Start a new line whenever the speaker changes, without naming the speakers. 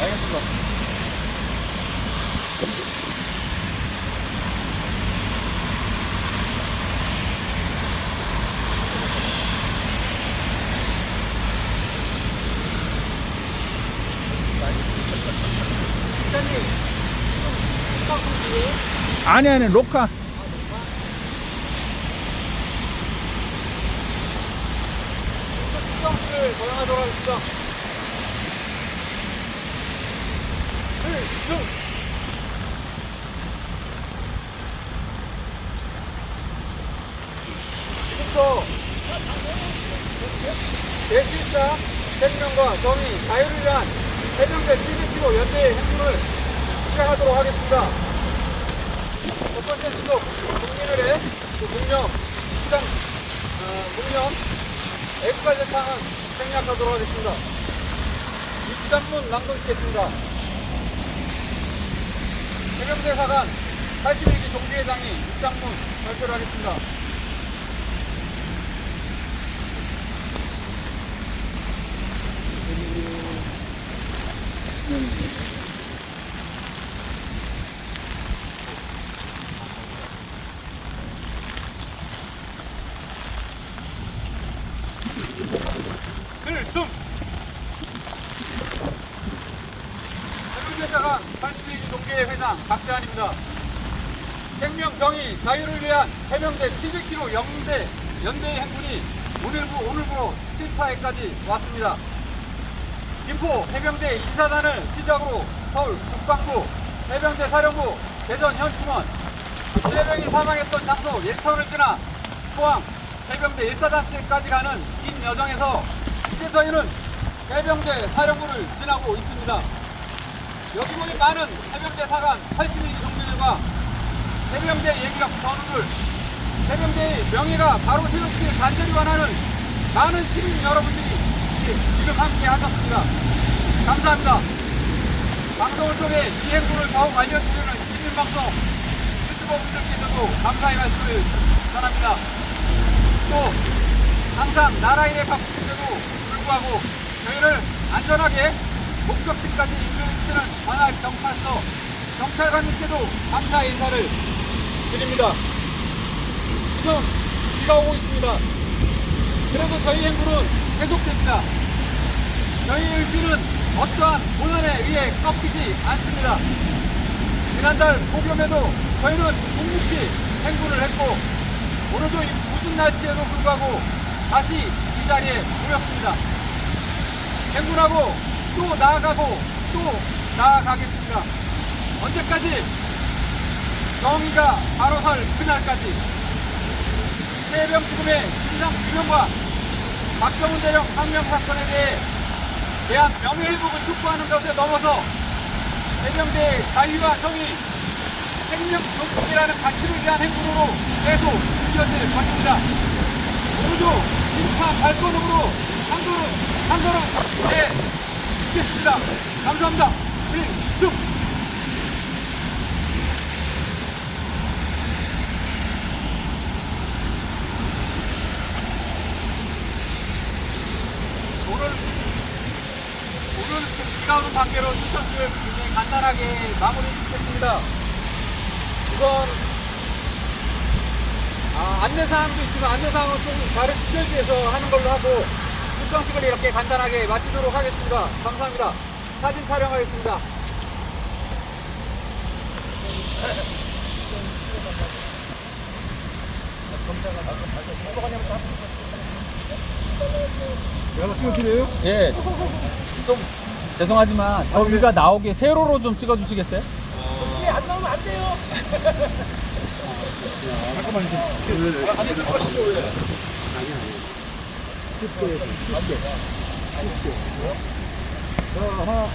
알겠습니다.
아니 아니 로카
수상식을 거행하도록 하겠습니다. 필승! 지금부터 제7차 생명과 정의, 자유를 위한 해병대 700km 연대의 행군을 시작하도록 하겠습니다. 첫 번째 지속, 국민을의 그 공념, 시장, 어, 공념, 애국가의 상은 생략하도록 하겠습니다. 입장문 낭독했습니다. 해병대 사관 81기 동지회장이 입장문 발표를 하겠습니다. 필승! 해병대 사관 81기 동지회 회장 박세환입니다. 생명, 정의, 자유를 위한 해병대 700km 영대 연대의 행군이 오늘부, 오늘부로 7차에까지 왔습니다. 김포 해병대 이사단을 시작으로 서울 국방부, 해병대 사령부, 대전 현충원, 7명이 사망했던 장소 예천을 지나 포항 해병대 1사단체까지 가는 긴 여정에서 이제 저희는 해병대 사령부를 지나고 있습니다. 여기 보니 많은 해병대 사관 81기 동료들과 해병대 예비력 전우들, 해병대의 명예가 바로 세워지길 간절히 원하는 많은 시민 여러분들이 지금 함께 하셨습니다. 감사합니다. 방송을 통해 이 행보를 더욱 알려주려는 시민방송 유튜버 분들께서도 감사의 말씀을 전합니다. 또 항상 나라 일에 바쁘신데도 불구하고 저희를 안전하게 목적지까지 인도해주시는 경찰서 경찰관님께도 감사의 인사를 드립니다. 지금 비가 오고 있습니다. 그래도 저희 행보는 계속됩니다. 저희 일주는 어떠한 고난에 의해 꺾이지 않습니다. 지난달 폭염에도 저희는 묵묵히 행군을 했고 오늘도 이 무슨 날씨에도 불구하고 다시 이 자리에 모였습니다. 행군하고 또 나아가고 또 나아가겠습니다. 언제까지 정의가 바로 설 그날까지 최병 죽음의 진상 규명과 박정훈 대령 항명 사건에 대해 대한 명예회복을 촉구하는 것에 넘어서 해병대의 자유와 정의, 생명 존중이라는 가치를 위한 행동으로 계속 이어질 것입니다. 오늘도 힘찬 발걸음으로 한 걸음 한 걸음 네 있겠습니다. 감사합니다. 필승! 오늘 오늘 비가 오는 관계로 추천수를 굉장히 간단하게 마무리 짓겠습니다. 우선 아, 안내사항도 있지만 안내사항은 좀 다른 집결지에서 하는 걸로 하고 출정식을 이렇게 간단하게 마치도록 하겠습니다. 감사합니다. 사진 촬영하겠습니다.
내가 찍어드려요?
예. 좀 죄송하지만 저희가 나오게 세로로 좀 찍어주시겠어요?
안 나오면 안 돼요.
잠깐만 이제 자 하나